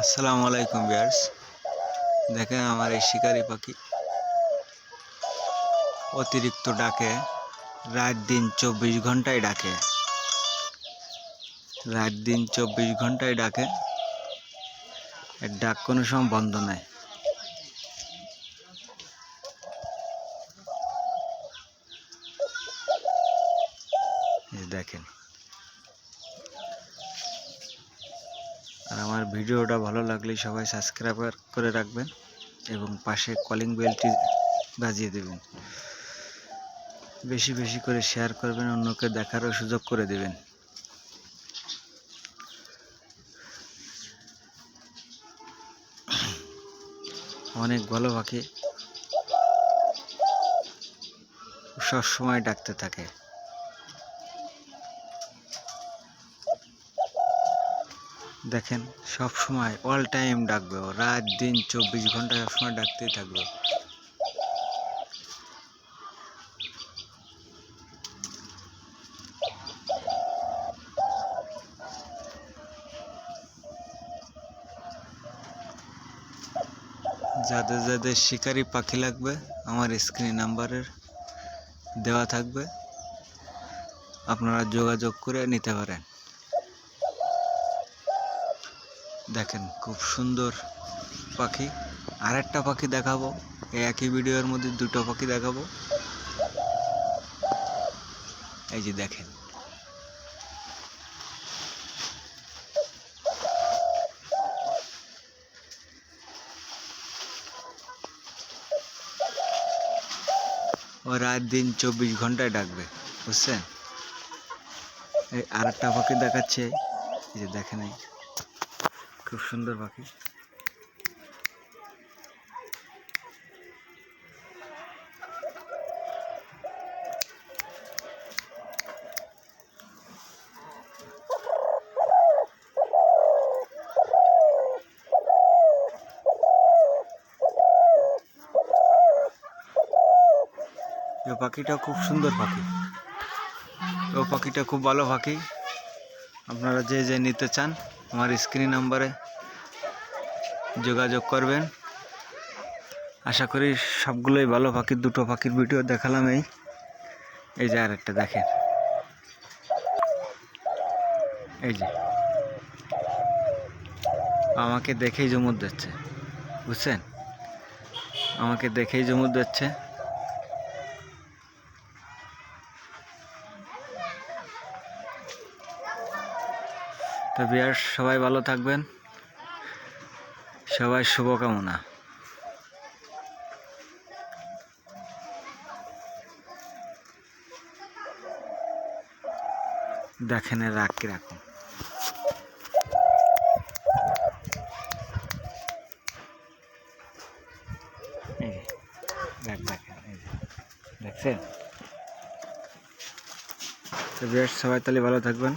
আসসালামু আলাইকুম বিয়ার্স দেখেন আমার এই শিকারি পাখি। অতিরিক্ত ডাকে, রাত দিন চব্বিশ ঘন্টায় ডাকে। রাত দিন চব্বিশ ঘন্টায় ডাকে। এর ডাক কোনো সময় বন্ধ নাই দেখেন। আর আমার ভিডিওটা ভালো লাগলে সবাই সাবস্ক্রাইব করে রাখবেন এবং পাশে কলিং বেলটি বাজিয়ে দেবেন। বেশি বেশি করে শেয়ার করবেন, অন্যকে দেখারও সুযোগ করে দেবেন। অনেক ভালো পাখি সব সময় ডাকতে থাকে। দেখেন, সব সময় অল টাইম ডাকবে রাত, দিন, চব্বিশ ঘণ্টা সবসময় ডাকতেই থাকবে যাদের যাদের শিকারি পাখি লাগবে, আমার স্ক্রিন নাম্বারের দেওয়া থাকবে। আপনারা যোগাযোগ করে নিতে পারেন। দেখেন, খুব সুন্দর পাখি। আর একটা পাখি দেখাবো একই ভিডিওর মধ্যে দুটো পাখি দেখাবো। এই যে দেখেন। ও রাত দিন চব্বিশ ঘন্টায় ডাকবে, বুঝছেন? এই আর একটা পাখি দেখাচ্ছে, এই যে দেখেন এই। খুব সুন্দর পাখি। এই পাখিটা খুব সুন্দর পাখি। ও পাখিটা খুব ভালো পাখি। আপনারা যে যে নিতে চান আমার স্ক্রিন নাম্বারে যোগাযোগ করবেন। আশা করি সবগুলোই ভালো পাখির, দুটো পাখির ভিডিও দেখালাম এই। এই যে আরেকটা দেখেন। এই যে। আমাকে দেখেই জমুর দিচ্ছে। বুঝছেন? আমাকে দেখেই জমুর দিচ্ছে। তো বিয়ার সবাই ভালো থাকবেন। সবাই শুভকামনা। দেখেন দেখ দেখেন এই দেখছেন? তো সবাই তাহলে ভালো থাকবেন।